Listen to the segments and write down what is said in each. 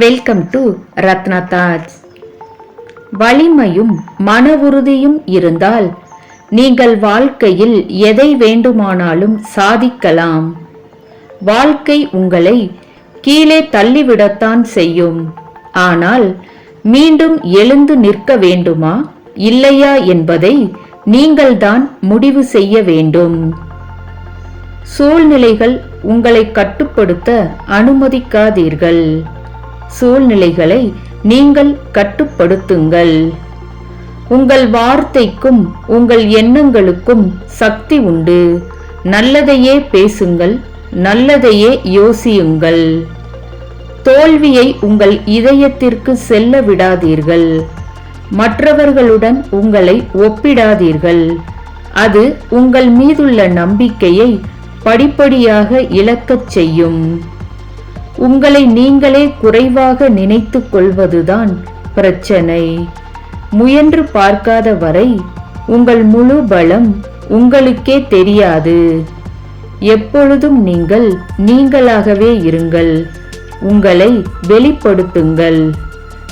Welcome to Ratna Taj வலிமையும் மன உறுதியும் இருந்தால் நீங்கள் வாழ்க்கையில் எதை வேண்டுமானாலும் சாதிக்கலாம். வாழ்க்கை உங்களை கீழே தள்ளிவிடத்தான் செய்யும். ஆனால் மீண்டும் எழுந்து நிற்க வேண்டுமா இல்லையா என்பதை நீங்கள்தான் முடிவு செய்ய வேண்டும். சூழ்நிலைகள் உங்களை கட்டுப்படுத்த அனுமதிக்காதீர்கள். சூழ்நிலைகளை நீங்கள் கட்டுப்படுத்துங்கள். உங்கள் வார்த்தைக்கும் உங்கள் எண்ணங்களுக்கும் சக்தி உண்டு. நல்லதையே பேசுங்கள் நல்லதையே யோசியுங்கள். தோல்வியை உங்கள் இதயத்திற்கு செல்ல விடாதீர்கள். மற்றவர்களுடன் உங்களை ஒப்பிடாதீர்கள். அது உங்கள் மீதுள்ள நம்பிக்கையை படிப்படியாக இழக்கச் செய்யும். உங்களை நீங்களே குறைவாக நினைத்து கொள்வதுதான் பிரச்சனை. முயன்று பார்க்காத வரை உங்கள் முழு பலம் உங்களுக்கே தெரியாது. எப்பொழுதும் நீங்கள் நீங்களாகவே இருங்கள். உங்களை வெளிப்படுத்துங்கள்.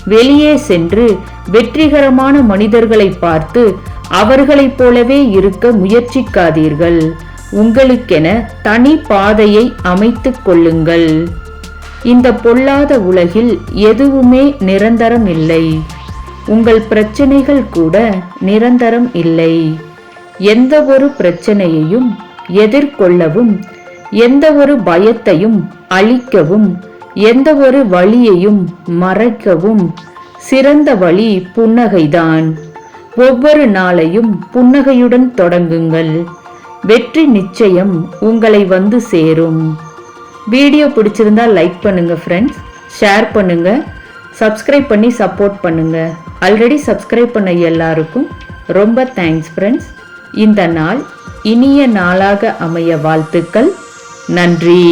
வெளியே சென்று வெற்றிகரமான மனிதர்களை பார்த்து அவர்களைப் போலவே இருக்க முயற்சிக்காதீர்கள். உங்களுக்கென தனி பாதையை அமைத்துக் கொள்ளுங்கள். இந்த பொல்லாத உலகில் எதுவுமே நிரந்தரம் இல்லை. உங்கள் பிரச்சனைகள் கூட நிரந்தரம் இல்லை. எந்த ஒரு பிரச்சனையையும் எதிர்கொள்ளவும் எந்த ஒரு பயத்தையும் அழிக்கவும் எந்த ஒரு வழியையும் மறைக்கவும் சிறந்த வழி புன்னகைதான். ஒவ்வொரு நாளையும் புன்னகையுடன் தொடங்குங்கள். வெற்றி நிச்சயம் உங்களை வந்து சேரும். வீடியோ பிடிச்சிருந்தா லைக் பண்ணுங்கள் ஃப்ரெண்ட்ஸ் ஷேர் பண்ணுங்கள் சப்ஸ்கிரைப் பண்ணி சப்போர்ட் பண்ணுங்கள் ஆல்ரெடி சப்ஸ்கிரைப் பண்ண எல்லாருக்கும் ரொம்ப தேங்க்ஸ் ஃப்ரெண்ட்ஸ் இந்த நாள் இனிய நாளாக அமைய வாழ்த்துக்கள். நன்றி.